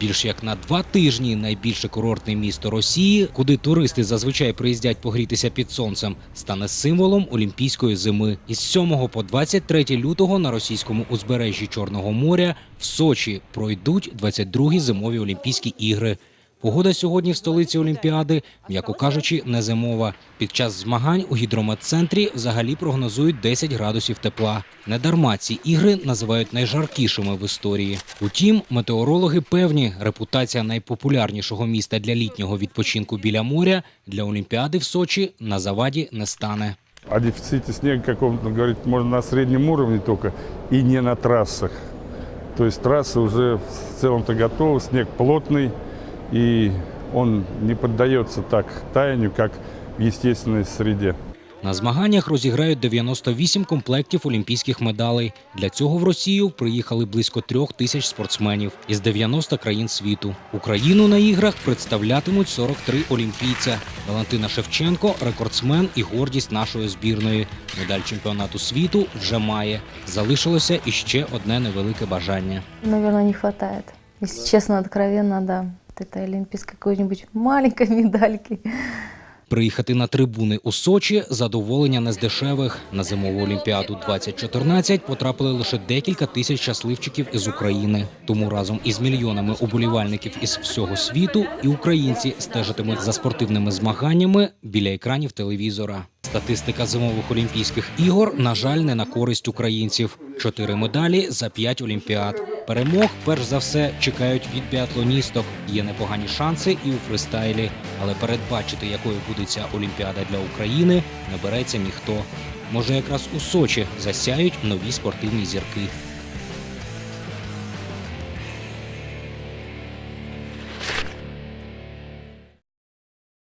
Більш як на два тижні найбільше курортне місто Росії, куди туристи зазвичай приїздять погрітися під сонцем, стане символом олімпійської зими. Із 7 по 23 лютого на російському узбережжі Чорного моря в Сочі пройдуть 22-гі зимові Олімпійські ігри. Погода сьогодні в столиці Олімпіади, м'яко кажучи, не зимова. Під час змагань у гідрометцентрі взагалі прогнозують 10 градусів тепла. Недарма ці ігри називають найжаркішими в історії. Утім, метеорологи певні, репутація найпопулярнішого міста для літнього відпочинку біля моря для Олімпіади в Сочі на заваді не стане. О дефиците снега каком-то говорить можно на среднем уровне только и не на трассах. То есть трассы уже в целом-то готовы, снег плотный, и он не поддается так таянию, как в естественной среде. На змаганнях розіграють 98 комплектів олімпійських медалей. Для цього в Росію приїхали близько трьох тисяч спортсменів із 90 країн світу. Україну на іграх представлятимуть 43 олімпійця. Валентина Шевченко рекордсмен і гордість нашої збірної. Медаль чемпіонату світу вже має. Залишилося іще одне невелике бажання. Наверное, не хватает. Если честно, откровенно, да. Вот этой олимпийской какой-нибудь маленькой медальки. Приїхати на трибуни у Сочі задоволення не з дешевих. На зимову олімпіаду 2014 потрапили лише декілька тисяч щасливчиків із України. Тому разом із мільйонами уболівальників із всього світу і українці стежитимуть за спортивними змаганнями біля екранів телевізора. Статистика зимових олімпійських ігор, на жаль, не на користь українців. Чотири медалі за п'ять олімпіад. Перемог, перш за все, чекають від біатлоністок. Є непогані шанси і у фристайлі. Але передбачити, якою буде ця олімпіада для України, не береться ніхто. Може, якраз у Сочі засяють нові спортивні зірки.